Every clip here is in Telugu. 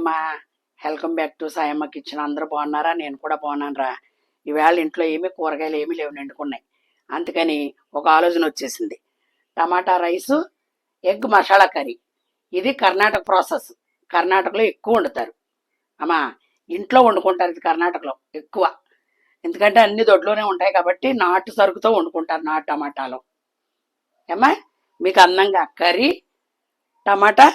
అమ్మా welcome back to Sayamma kitchen. అందరూ బాగున్నారా? నేను కూడా బాగున్నాను రా ఈవేళ ఇంట్లో ఏమీ కూరగాయలు ఏమీ లేవు నిండుకున్నాయి. అందుకని ఒక ఆలోచన వచ్చేసింది. Tomato rice egg masala curry. ఇది కర్ణాటక ప్రాసెస్. కర్ణాటకలో ఎక్కువ వండుతారు. అమ్మా ఇంట్లో వండుకుంటారు ఇది కర్ణాటకలో ఎక్కువ. ఎందుకంటే అన్ని దొడ్లోనే ఉంటాయి కాబట్టి నాటు సరుకుతో వండుకుంటారు నాటు టమాటాలో. ఏమ్మా మీకు అందంగా కర్రీ టమాటా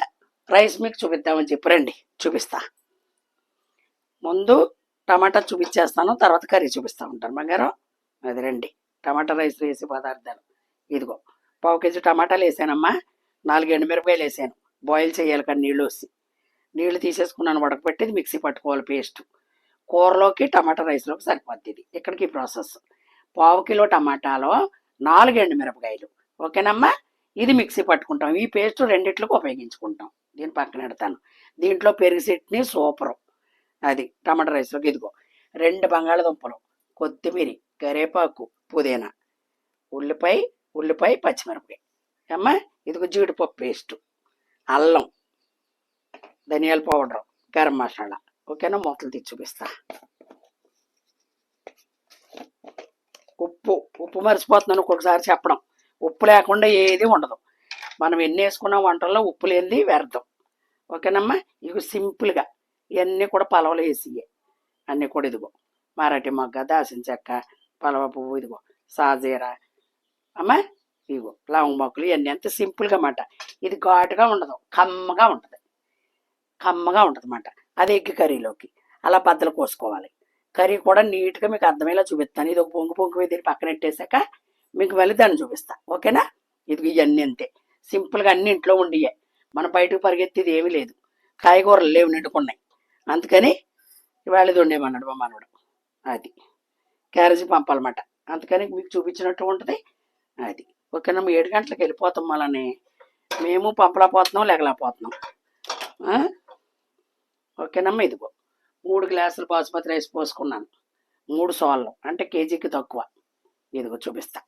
రైస్ మీకు చూపిద్దామని చెప్పి. రండి చూపిస్తా. ముందు టమాటా చూపించేస్తాను తర్వాత కర్రీ చూపిస్తా ఉంటాను. బంగారం అది రండి. టమాటా రైస్ వేసే పదార్థాలు. ఇదిగో పావు కేజీ టమాటాలు వేసానమ్మా. నాలుగు ఎండుమిరపకాయలు వేసాను. బాయిల్ చేయాలి కానీ నీళ్ళు వచ్చి నీళ్ళు తీసేసుకున్నాను ఉడకబెట్టి ఇది మిక్సీ పట్టుకోవాలి పేస్ట్. కూరలోకి టమాటా రైస్లోకి సరిపోద్ది ఇది. ఇక్కడికి ప్రాసెస్. పావు కిలో టమాటాలో నాలుగు ఎండుమిరపకాయలు. ఓకేనమ్మా? ఇది మిక్సీ పట్టుకుంటాం. ఈ పేస్ట్ రెండిట్లకు ఉపయోగించుకుంటాం. దీని పక్కన పెడతాను. దీంట్లో పెరుగు చట్నీ సూపరు. అది టమాటా రైస్లోకి ఇదిగో. రెండు బంగాళదుంపలు కొత్తిమీర కరేపాకు పుదీనా ఉల్లిపాయ ఉల్లిపాయ పచ్చిమిరపకాయ. అమ్మా ఇదిగో జీడిపప్పు పేస్ట్ అల్లం ధనియాల పౌడర్ గరం మసాలా. ఓకేనా? మూతలు తీసి చూపిస్తా. ఉప్పు ఉప్పు మరిచిపోతున్నాను ఒక్కొక్కసారి చెప్పడం. ఉప్పు లేకుండా ఏది ఉండదు. మనం ఎన్ని వేసుకున్న వంటల్లో ఉప్పు లేనిది వ్యర్థం. ఓకేనమ్మా? ఇవి సింపుల్గా ఇవన్నీ కూడా పలవలు వేసియే అన్నీ కూడా ఇదిగో మరాఠీ మొగ్గ దాసిన చెక్క పలవ పువ్వు ఇదిగో సాజీరా. అమ్మా? ఇదిగో లవంగ మొక్కలు ఇవన్నీ అంత సింపుల్గా అన్నమాట. ఇది ఘాటుగా ఉండదు కమ్మగా ఉంటుంది. కమ్మగా ఉంటుంది అన్నమాట. అది ఎగ్గి కర్రీలోకి. అలా బద్దలు కోసుకోవాలి. కర్రీ కూడా నీట్గా మీకు అర్థమయ్యేలా చూపిస్తాను. ఇది ఒక పొంగు పొంగు మీద దీన్ని పక్కన పెట్టేశాక మీకు మళ్ళీ దాన్ని చూపిస్తా. ఓకేనా? ఇది ఇవన్నీ అంతే. సింపుల్గా అన్ని ఇంట్లో ఉండియే. మన బయటకు పరిగెత్తేది ఏమీ లేదు. కాయగూరలు లేవు నిండుకున్నాయి. అందుకని ఇవాళ ఇది ఉండేమన్నాడు మా మనవడు అది. క్యారేజీ పంపాలన్నమాట. అందుకని మీకు చూపించినట్టు ఉంటుంది. అది. ఓకేనా ఏడు గంటలకు వెళ్ళిపోతాం మళ్ళీ మేము పంపలేకపోతున్నాం లేకలేకపోతున్నాం. ఆ? ఓకేనమ్మా ఇదిగో. మూడు గ్లాసులు బాసుమతి రైస్ పోసుకున్నాను. మూడు సోళ్ళు. అంటే కేజీకి తక్కువ. ఇదిగో చూపిస్తా.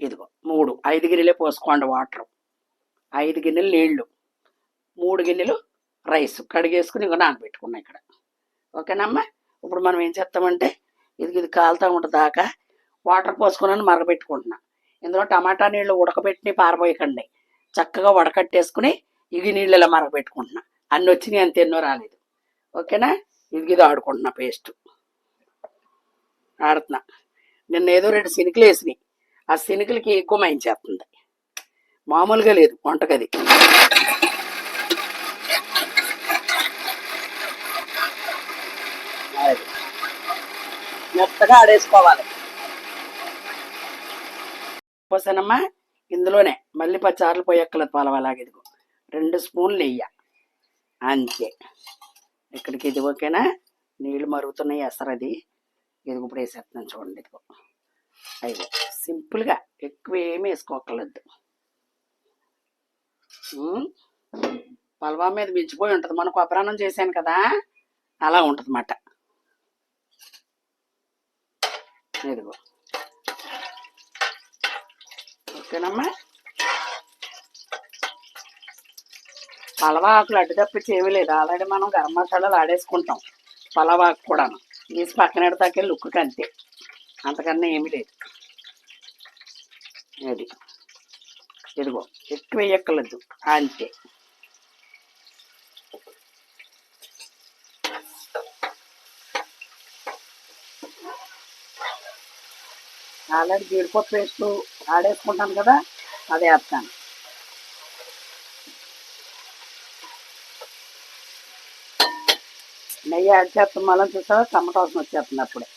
ఇదిగో మూడు. ఐదు గిన్నెలే పోసుకోండి వాటర్. ఐదు గిన్నెలు నీళ్ళు. మూడు గిన్నెలు రైస్ కడిగేసుకుని ఇంకా నానబెట్టుకున్నాం ఇక్కడ. ఓకేనమ్మా? ఇప్పుడు మనం ఏం చేస్తామంటే ఇది ఇది కాలుతూ ఉంటుంది దాకా వాటర్ పోసుకున్నాను మరగబెట్టుకుంటున్నా. ఇందులో టమాటా నీళ్ళు ఉడకబెట్టి పారబోయకండి. చక్కగా వడకట్టేసుకుని ఇవి నీళ్ళు ఇలా మరగబెట్టుకుంటున్నా. అన్ని వచ్చినాయి అంత ఎన్నో రాలేదు. ఓకేనా? ఇది ఇది ఆడుకుంటున్నా పేస్ట్. ఆడుతున్నా. నిన్న ఏదో రెండు సినికలు వేసినాయి. ఆ శనికలకి ఎక్కువ మైంచేస్తుంది మామూలుగా లేదు వంటగది అది. మెత్తగా ఆడేసుకోవాలి. పోసానమ్మా ఇందులోనే మళ్ళీ పచ్చారులు పోయక్కలేదు పలవలాగా ఇదిగో. రెండు స్పూన్లు వెయ్య అంతే. ఇక్కడికి ఇది ఓకేనా? నీళ్ళు మరుగుతున్నాయి ఎసరు అది ఇది ఇప్పుడు వేసేస్తున్నాను చూడండి ఇదిగో. అయ్యో సింపుల్గా ఎక్కువ ఏమి వేసుకోకర్లేదు పల్వా పలవా మీద మించిపోయి ఉంటుంది. మనం కొబ్బరాన్నం చేశాను కదా అలా ఉంటుంది అన్నమాట ఇదిగో. ఓకేనమ్మా? పలవాకులు అడ్డు తప్పించి ఏమీ లేదు. ఆల్రెడీ మనం గరం మసాలాలు ఆడేసుకుంటాం. పలవాకు కూడా తీసి పక్కన ఎడతాకే లుక్కి అంతే అంతకన్నా ఏమీ లేదు. అది ఇదిగో ఎక్కువ వేయక్కర్లేదు. అంతే. ఆల్రెడీ జీడిపప్పు వేస్తూ ఆడేసుకుంటాను కదా అది వేస్తాను. నెయ్యి యాడ్ చేస్తాం మళ్ళీ చూసావా? టమాటా వాసన వచ్చేస్తుంది అప్పుడే.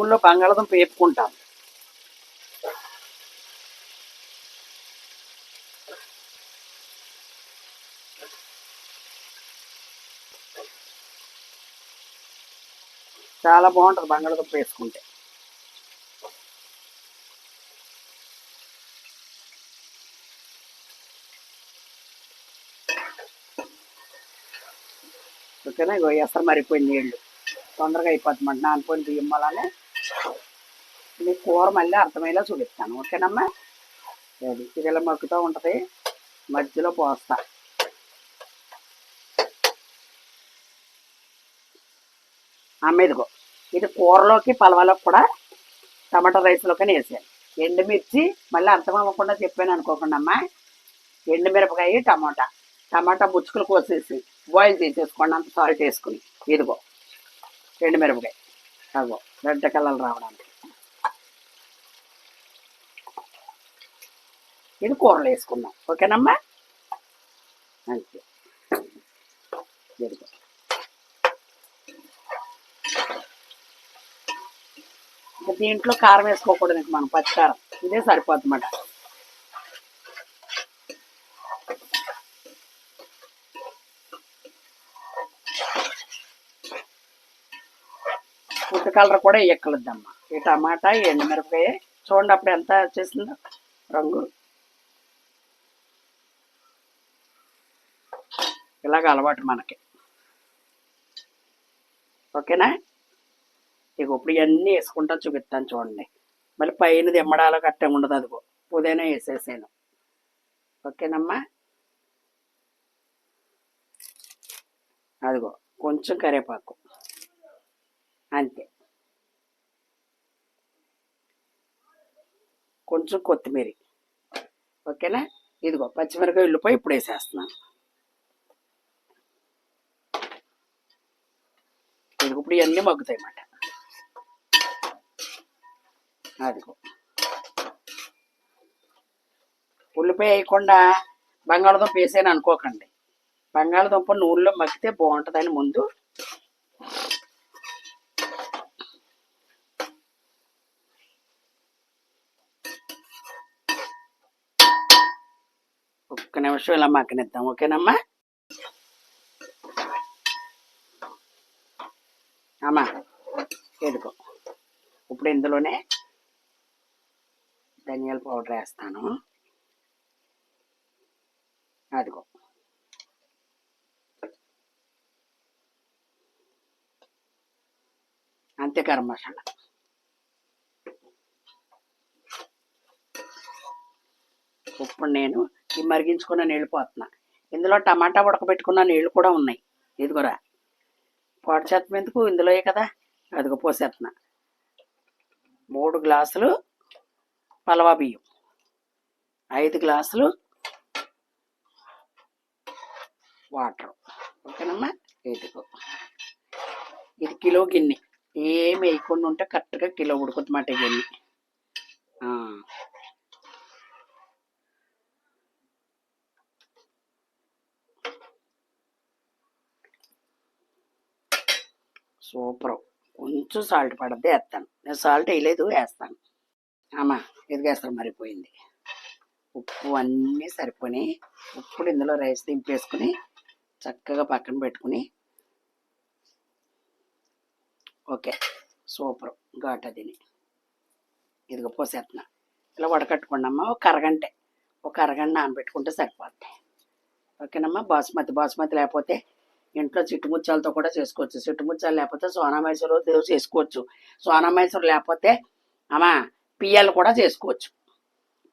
ఈ నూనెలో బంగాళదుంప వేపుకుంటాం. చాలా బాగుంటుంది బంగాళదుంప వేసుకుంటే. ఓకేనా? ఇగో ఎసరు మరిపోయింది నీళ్ళు. తొందరగా అయిపోతుందంట నానిపోయిన బియ్యం వల్లనే ఇది కూర మళ్ళీ అర్థమయ్యేలా చూపిస్తాను ఓకేనమ్మా అది ఇది ఇలా మగ్గుతూ ఉంటుంది మధ్యలో పోస్తా అమ్మ ఇదిగో ఇది కూరలోకి పలవలోకి కూడా టమాటా రైస్లోకని వేసాను ఎండుమిర్చి మళ్ళీ అర్థం అవ్వకుండా చెప్పాను అనుకోకుండా అమ్మా ఎండుమిరపకాయ టమాటా టమాటా ముచ్చుకలు కోసేసి బాయిల్ చేసేసుకోండి అంత సాల్ట్ వేసుకుని ఇదిగో ఎండుమిరపకాయ అగో రెడ్ కలర్ రావడానికి. ఇది కూరలు వేసుకుందాం. ఓకేనమ్మా? అంతే. దీంట్లో కారం వేసుకోకూడదు మనం పచ్చికారం. ఇదే సరిపోతుందన్నమాట. ఫుడ్ కలర్ కూడా ఎక్కలద్దమ్మా. ఈ టమాటా ఎండుమిరపకాయ చూడండి అప్పుడు ఎంత వచ్చేసిందో రంగు. ఇలాగ అలవాటు మనకి. ఓకేనా? ఇక ఇప్పుడు ఇవన్నీ వేసుకుంటా చూపిస్తాను చూడండి. మళ్ళీ పైన దిమ్మడాలో కట్టే ఉండదు అదిగో. పుదీనా వేసేసాను. ఓకేనమ్మా? అదిగో కొంచెం కరివేపాకు. అంతే. కొంచెం కొత్తిమీర. ఓకేనా? ఇదిగో పచ్చిమిరకాయ ఉల్లిపాయ ఇప్పుడు వేసేస్తున్నాను. ఇదిగో ఇప్పుడు ఇవన్నీ మగ్గుతాయి అన్నమాట అదిగో. ఉల్లిపాయ వేయకుండా బంగాళదుంప వేసాను అనుకోకండి. బంగాళదుంప నూనెలో మగ్గితే బాగుంటుందని ముందు నిమిషం ఇలా మగ్గనిద్దాం ఓకేనమ్మా అమ్మా ఎదుకో ఇప్పుడు ఇందులోనే ధనియాల పౌడర్ వేస్తాను అదిగో అంతే గరం మసాలా ఇప్పుడు నేను ఈ మరిగించుకున్న నీళ్ళు పోతున్నా. ఇందులో టమాటా ఉడకబెట్టుకున్న నీళ్ళు కూడా ఉన్నాయి. ఇదిగోరా. పాడు చేతం ఎందుకు? ఇందులోయే కదా. అదిగో పోసేస్తున్నా మూడు గ్లాసులు పలవా బియ్యం. ఐదు గ్లాసులు వాటర్. ఓకేనమ్మా? ఇదిగో. ఇది కిలో గిన్నె. ఏమి వేయకుండా ఉంటే కరెక్ట్గా కిలో ఉడుకుతుందన్నమాట గిన్నె. సూపర్. కొంచెం సాల్ట్ పడద్ది వేస్తాను. నేను సాల్ట్ వేయలేదు వేస్తాను. అమ్మా ఇది మరిపోయింది ఉప్పు అన్నీ సరిపోయి ఇప్పుడు ఇందులో రైస్ దింపేసుకుని చక్కగా పక్కన పెట్టుకుని. Okay super. ఘాట్ అదిని ఇదిగో పోసేస్తున్నా ఇలా వడకట్టుకోండి అమ్మా ఒక అరగంటే. ఒక అరగంట నానబెట్టుకుంటే సరిపోతాయి ఓకేనమ్మా బాస్మతి బాస్మతి లేకపోతే ఇంట్లో చిట్టుముచ్చాలతో కూడా చేసుకోవచ్చు. చిట్టుముచ్చాలు లేకపోతే సోనామైసూరు దేవు చేసుకోవచ్చు. సోనామైసూరు లేకపోతే అమ్మా పియ్యాలు కూడా చేసుకోవచ్చు.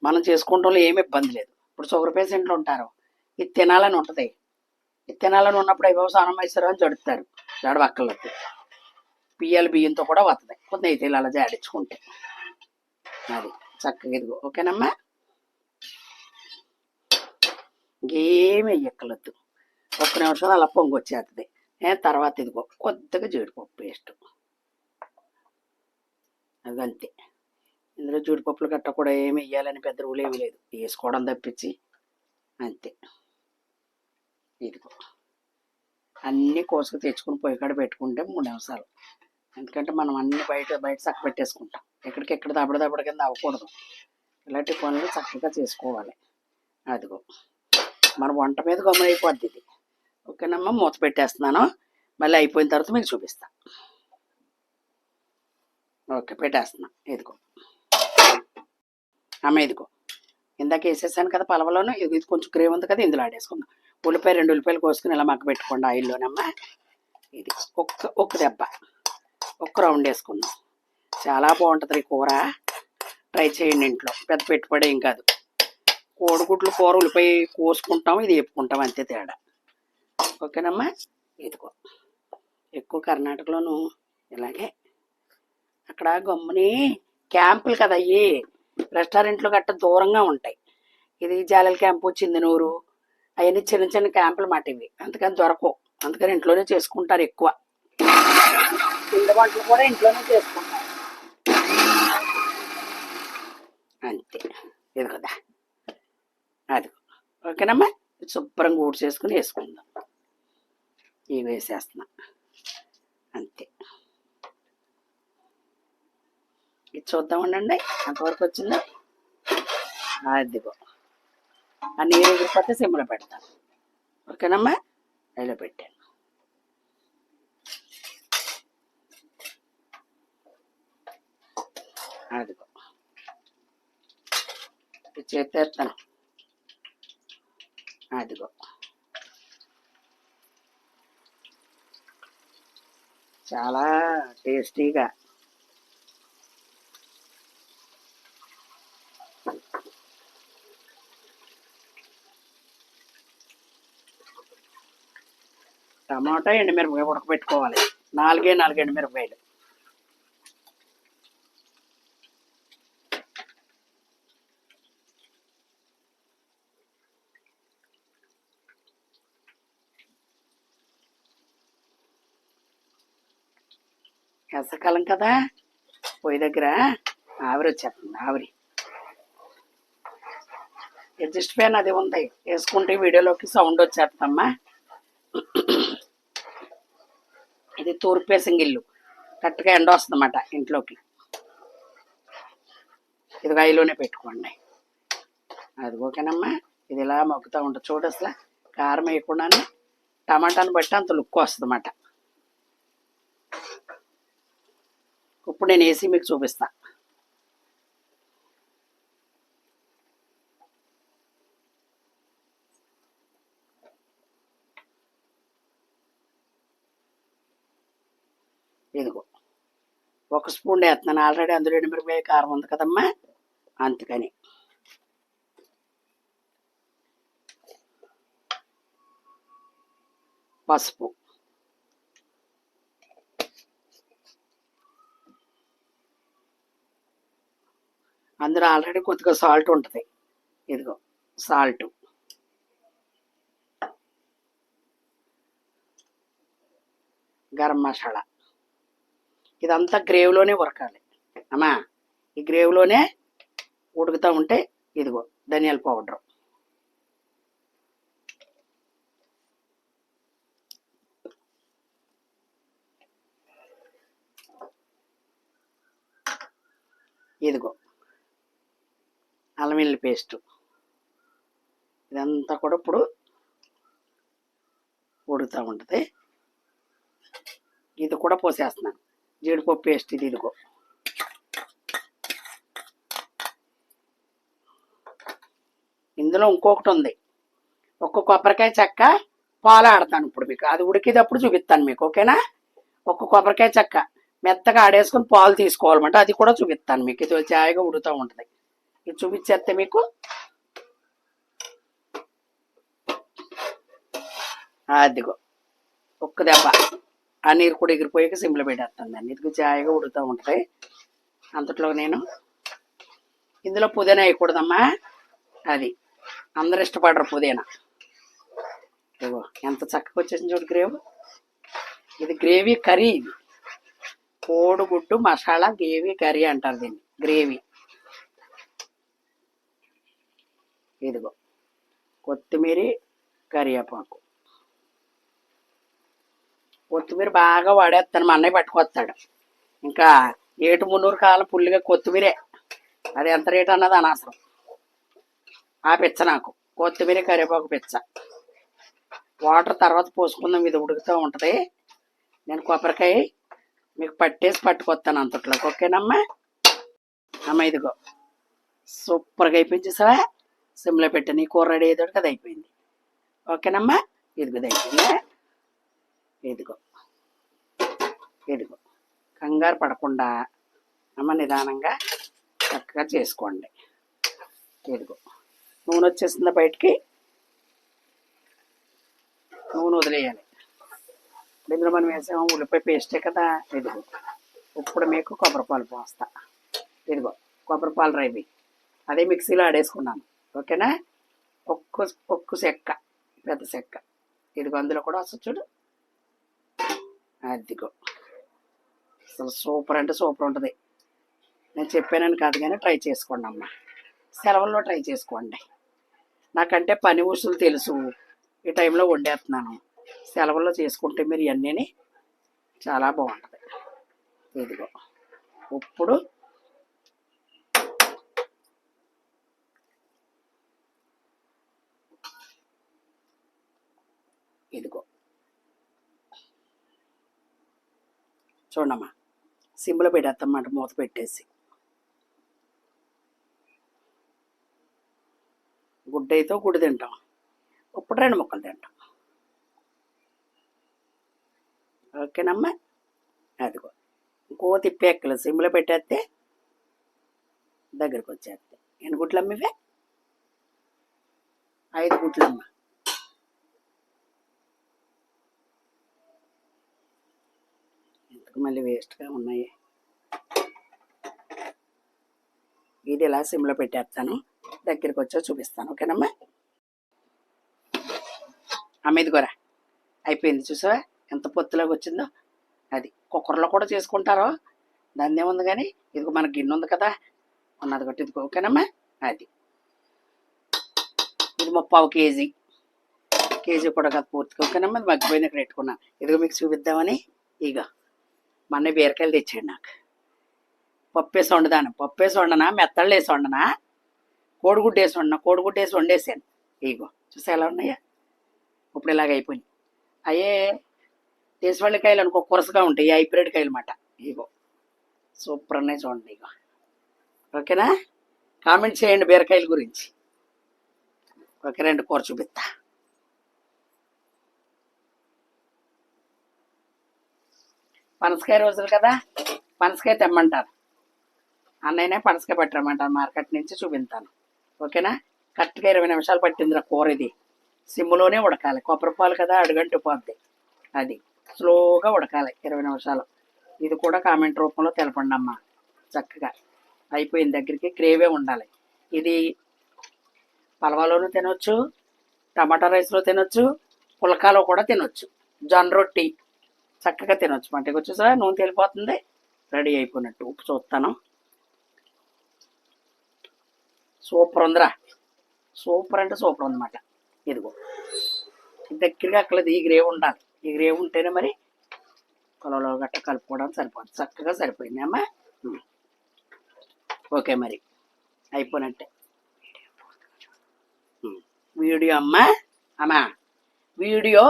మనం చేసుకుంటాం ఏమి ఇబ్బంది లేదు. ఇప్పుడు షుగర్ పేషెంట్లు ఉంటారు. ఇది తినాలని ఉంటుంది. ఇది తినాలని ఉన్నప్పుడు ఏవో సోనామైసూరు అని జడుతారు జడవక్కలకి పియ్యాలు బియ్యంతో కూడా వస్తుంది కొంత నెయ్యి అలా జాడించుకుంటే. అది చక్కగా ఇదిగో. ఓకేనమ్మా? ఇంకేమి ఎక్కలొద్దు ఒక్క నిమిషం అలా పొంగొచ్చేస్తుంది ఏ తర్వాత ఇదిగో కొద్దిగా జీడిపప్పు పేస్ట్. అది అంతే ఇందులో జీడిపప్పులు గట్ట కూడా ఏమి వేయాలని పెద్ద రూల్ ఏమీ లేదు. వేసుకోవడం తప్పించి అంతే. ఇదిగో. అన్నీ కోసుకు తెచ్చుకుని పొయ్యి కాడ పెట్టుకుంటే మూడు నిమిషాలు. ఎందుకంటే మనం అన్ని బయట బయట చక్క పెట్టేసుకుంటాం. ఎక్కడికెక్కడ దబడ దబడ కింద అవ్వకూడదు. ఇలాంటి పనులు చక్కగా చేసుకోవాలి. అదిగో. మన వంట మీద గమ్మునైపోద్ది ఇది. ఓకేనమ్మా మూత పెట్టేస్తున్నాను. మళ్ళీ అయిపోయిన తర్వాత మీకు చూపిస్తా. ఓకే పెట్టేస్తున్నా. ఇదిగో. అమ్మ ఇదిగో. ఇందాక వేసేసాను కదా పలవలోను. ఇది ఇది కొంచెం గ్రేవ్ ఉంది కదా ఇందులో ఆడేసుకుందాం. ఉల్లిపాయ రెండు ఉల్లిపాయలు కోసుకుని ఇలా మగ్గ పెట్టుకోండి ఆయిల్లోనమ్మా. ఇది ఒక్క ఒక్క దెబ్బ. ఒక్క రౌండ్ వేసుకుందాం. చాలా బాగుంటుంది ఈ కూర. ట్రై చేయండి ఇంట్లో. పెద్ద పెట్టుబడి ఏం కాదు. కోడిగుడ్లు కూర ఉల్లిపాయ కోసుకుంటాం ఇది వేపుకుంటాం అంతే తేడా. ఓకేనమ్మా ఇదిగో ఎక్కువ కర్ణాటకలోను ఇలాగే. అక్కడ గమ్ముని క్యాంపులు కదా అయ్యి రెస్టారెంట్లు గట్ట దూరంగా ఉంటాయి. ఇది జాలల క్యాంపు చిందనూరు అవన్నీ చిన్న చిన్న క్యాంపులు మాట ఇవి. అందుకని దొరకవు. అందుకని ఇంట్లోనే చేసుకుంటారు ఎక్కువ. పిండి వంటలు కూడా ఇంట్లోనే చేసుకుంటారు. అంతే. ఇది కదా అది ఓకేనమ్మా? శుభ్రంగా ఊడ్చేసుకుని చేసుకుని వేసుకుందాం. ఇవి వేసేస్తున్నా అంతే. ఇది చూద్దాం ఉండండి. అంతవరకు వచ్చిందా? అదిగో ఆ నీరు ఎగిరిపోతే సిమ్లో పెడతాను ఓకేనమ్మా? అయిలో పెట్టాను. అదిగో ఇది చేతేస్తాను అదిగో చాలా టేస్టీగా. టమాటా ఎండుమిరపకాయ ఉడకబెట్టుకోవాలి. నాలుగే నాలుగు ఎండుమిరపకాయలు. వేసవకాలం కదా? పొయ్యి దగ్గర ఆవిరి వచ్చేస్తుంది ఆవిరి. అడ్జస్ట్ ఫ్యాన్ అది ఉంది. వేసుకుంటే వీడియోలోకి సౌండ్ వచ్చేస్తుందమ్మా. ఇది తూర్పు ఇల్లు కరెక్ట్గా ఎండ వస్తుందన్నమాట ఇంట్లోకి. ఇది ఐలోనే పెట్టుకోండి. అది ఓకేనమ్మా? ఇది ఇలా మొక్కుతూ ఉంటుంది చూడు అసలు. కారం వేయకుండానే టమాటాని బట్టి అంత లుక్ వస్తుంది ఇప్పుడు నేను ఏసీ మీకు చూపిస్తా. ఇదిగో ఒక స్పూన్ వేస్తున్నాను. ఆల్రెడీ అందులో ఎండుమిరపకాయ కారం ఉంది కదమ్మా? అందుకని. పసుపు. అందులో ఆల్రెడీ కొద్దిగా సాల్ట్ ఉంటుంది. ఇదిగో సాల్ట్. గరం మసాలా. ఇదంతా గ్రేవ్లోనే ఉరకాలి. అమ్మా ఈ గ్రేవ్లోనే ఉడుకుతూ ఉంటే ఇదిగో ధనియాల పౌడర్. ఇదిగో అల్లం వెల్లుల్లి పేస్ట్. ఇదంతా కూడా ఇప్పుడు ఉడుకుతూ ఉంటుంది. ఇది కూడా పోసేస్తున్నాను. జీడిపప్పు పేస్ట్ ఇది ఇదిగో. ఇందులో ఇంకొకటి ఉంది. ఒక్క కొబ్బరికాయ చెక్క పాలు ఆడతాను ఇప్పుడు మీకు. అది ఉడికేటప్పుడు చూపిస్తాను మీకు ఓకేనా? ఒక్క కొబ్బరికాయ చెక్క మెత్తగా ఆడేసుకుని పాలు తీసుకోవాలన్నమాట. అది కూడా చూపిస్తాను మీకు. ఇది జాయిగా ఉడుతూ ఉంటుంది. చూపించేస్తే మీకు అదిగో ఒక్క దెబ్బ. ఆ నీరు కూడా ఎగిరిపోయాక సిమ్లో పెట్టేస్తాను. దాన్ని ఇదిగో జాయిగా ఉడుతూ ఉంటాయి అంతట్లో నేను. ఇందులో పుదీనా వేయకూడదమ్మా. అది. అందరు ఇష్టపడరు పుదీనా. ఇదిగో ఎంత చక్కగా వచ్చేసింది చూడు గ్రేవ్. ఇది గ్రేవీ కర్రీ ఇది. కోడిగుడ్డు మసాలా గ్రేవీ కర్రీ అంటారు దీన్ని. గ్రేవీ. ఇదిగో కొత్తిమీర కరివేపాకు. కొత్తిమీర బాగా వాడేస్తాను మా అన్నయ్య పట్టుకొస్తాడు. ఇంకా ఏటు మున్నూరు కాలం పుల్లిగా కొత్తిమీరే. అది ఎంత రేట్ అన్నది అనవసరం. ఆ పిచ్చ నాకు కొత్తిమీర కరివేపాకు పిచ్చ. వాటర్ తర్వాత పోసుకుందాం ఇది ఉడుకుతూ ఉంటుంది. నేను కొబ్బరికాయ మీకు పట్టేసి పట్టుకొస్తాను అంతట్లోకి. ఓకేనమ్మా? అమ్మ ఇదిగో. సూపర్గా అయిపోయింది చూసావా? సిమ్లో పెట్టి నీ కూర రెడీ అయ్యేది అది అయిపోయింది. ఓకేనమ్మా? ఇదిగో అయిపోయిందా. ఇదిగో ఇదిగో. కంగారు పడకుండా అమ్మ నిదానంగా చక్కగా చేసుకోండి. ఇదిగో నూనె వచ్చేసిందా బయటికి? నూనె వదిలేయాలి. ఇప్పుడు ఇందులో మనం వేసాము ఉల్లిపాయ పేస్టే కదా. ఇదిగో ఇప్పుడు మీకు కొబ్బరి పాలు పోస్తా. ఇదిగో కొబ్బరి పాలు రైవి. అదే మిక్సీలో ఆడేసుకున్నాను. ఓకేనా? ఒక్క ఒక్క చెక్క పెద్ద చెక్క ఇదిగో అందులో కూడా వస్తుంది చూడు. అదిగో. అసలు సూపర్ అంటే సూపర్ ఉంటుంది. నేను చెప్పానని కాదు కానీ ట్రై చేసుకోండి అమ్మ. సెలవుల్లో ట్రై చేసుకోండి. నాకంటే పని ఊసులు తెలుసు. ఈ టైంలో వండేస్తున్నాను. సెలవుల్లో చేసుకుంటే మీరు ఇవన్నీ చాలా బాగుంటుంది. ఇదిగో. ఇప్పుడు ఇదిగో చూడమ్మా. సిమ్లో పెట్టేస్తామాట మూత పెట్టేసి. గుడ్డ అయితే గుడ్డు తింటాం. ఇప్పుడు రెండు ముక్కలు తింటాం. ఓకేనమ్మా? అదిగో. ఇంకో తిప్పేక్కలు సిమ్లో పెట్టేస్తే దగ్గరికి వచ్చేస్తే ఎన్ని గుడ్లమ్మ ఇవే? ఐదు గుడ్లమ్మ. ఎందుకు మళ్ళీ వేస్ట్గా ఉన్నాయి. ఇది ఇలా సిమ్లో పెట్టేస్తాను దగ్గరికి వచ్చా చూపిస్తాను. ఓకేనమ్మా? అమ్మ కూర అయిపోయింది చూసావా? ఎంత పొత్తులోకి వచ్చిందో. అది కుక్కర్లో కూడా చేసుకుంటారో. దాన్ని ఏముంది కానీ ఇదిగో మన గిన్నె ఉంది కదా. ఉన్నది కొట్టి ఇదిగో. ఓకేనమ్మా? అది. ఇది ముప్పావు కేజీ. కేజీ కూడా కాదు పూర్తిగా. ఓకేనమ్మా? అది మగ్గిపోయింది ఇక్కడ పెట్టుకున్నాను ఇదిగో మీకు చూపిద్దామని. ఇక మొన్న బీరకాయలు తెచ్చాడు నాకు. పప్పు వేసి వండుదాను పప్పేసి వండనా మెత్తళ్ళు వేసి వండనా కోడిగుడ్డ వేసి వండినా కోడిగుడ్డ వేసి వండేసాను ఇగో చూసా ఎలా ఉన్నాయా? ఇప్పుడు ఇలాగ అయిపోయినాయి. అయ్యే దేశవాళి కాయలు అనుకో కొరసగా ఉంటాయి హైబ్రిడ్ కాయలు అన్నమాట ఇగో సూపర్ అనే చూడండి ఇగో. ఓకేనా? కామెంట్ చేయండి బీరకాయల గురించి. ఓకే రెండు కూర చూపిస్తా. పనసకాయ రోజులు కదా పనసకాయ తెమ్మంటారు. అన్నయ్యనే పనసకాయ పట్టరమంటారు మార్కెట్ నుంచి చూపిస్తాను ఓకేనా? కరెక్ట్గా ఇరవై నిమిషాలు పట్టిందిరా కూర ఇది. సిమ్లోనే ఉడకాలి. కొబ్బరి పాలు కదా అడుగంటు పోద్ది. అది స్లోగా ఉడకాలి ఇరవై నిమిషాలు. ఇది కూడా కామెంట్ రూపంలో తెలపండి అమ్మా. చక్కగా అయిపోయిన దగ్గరికి గ్రేవే ఉండాలి. ఇది పలవాలోనూ తినొచ్చు టమాటా రైస్లో తినొచ్చు పులకాలో కూడా తినొచ్చు. జొన్న రొట్టి. చక్కగా తినొచ్చు. మంటకి వచ్చేసా నూనె తెలిపోతుంది. రెడీ అయిపోయినట్టు ఉప్పు చూస్తాను. సూపర్ ఉందిరా. సూపర్ అంటే సూపర్ ఉందన్నమాట. ఇదిగో. దగ్గరగా అక్కడ ఈ గ్రేవ్ ఉండాలి. ఈ గ్రేవ్ ఉంటేనే మరి కొలలో గట్ట కలుపుకోవడానికి సరిపోతుంది. చక్కగా సరిపోయింది. అమ్మా ఓకే మరి. అయిపోయినట్టే. వీడియో అమ్మా. అమ్మా. వీడియో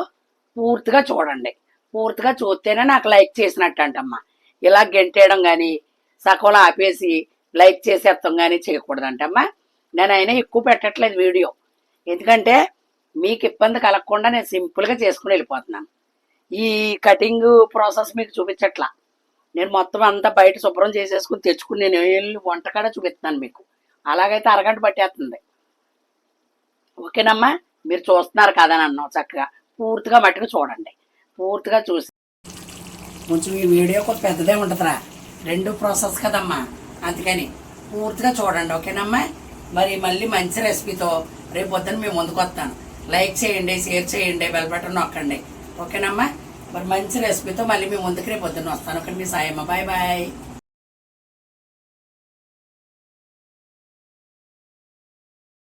పూర్తిగా చూడండి. పూర్తిగా చూస్తేనే నాకు లైక్ చేసినట్టు అంటమ్మా ఇలా గెంటేయడం కానీ సగంలో ఆపేసి లైక్ చేసేస్తాం కానీ చేయకూడదంటమ్మా. నేను అయినా ఎక్కువ పెట్టట్లేదు వీడియో. ఎందుకంటే మీకు ఇబ్బంది కలగకుండా నేను సింపుల్గా చేసుకుని వెళ్ళిపోతున్నాను. ఈ కటింగ్ ప్రాసెస్ మీకు చూపించట్లా. నేను మొత్తం అంతా బయట శుభ్రం చేసేసుకుని తెచ్చుకుని నేను వెళ్ళి వంటకాడ చూపిస్తున్నాను మీకు. అలాగైతే అరగంట పట్టేస్తుంది. ఓకేనమ్మా? మీరు చూస్తున్నారు కదా నన్ను చక్కగా. పూర్తిగా మట్టుకు చూడండి. పూర్తిగా చూసి. కొంచెం ఈ వీడియో కొంచెం పెద్దదే ఉంటుందిరా. రెండు ప్రాసెస్ కదమ్మా. అందుకని పూర్తిగా చూడండి ఓకేనమ్మా? మరి మళ్ళీ మంచి రెసిపీతో రేపు పొద్దున్న మేము ముందుకు వస్తాను. లైక్ చేయండి షేర్ చేయండి బెల్ బటన్ నొక్కండి. ఓకేనమ్మా? మరి మంచి రెసిపీతో మళ్ళీ మేము ముందుకు రేపు పొద్దున్న వస్తాను. ఓకే మీ సాయమ్మ? Bye bye.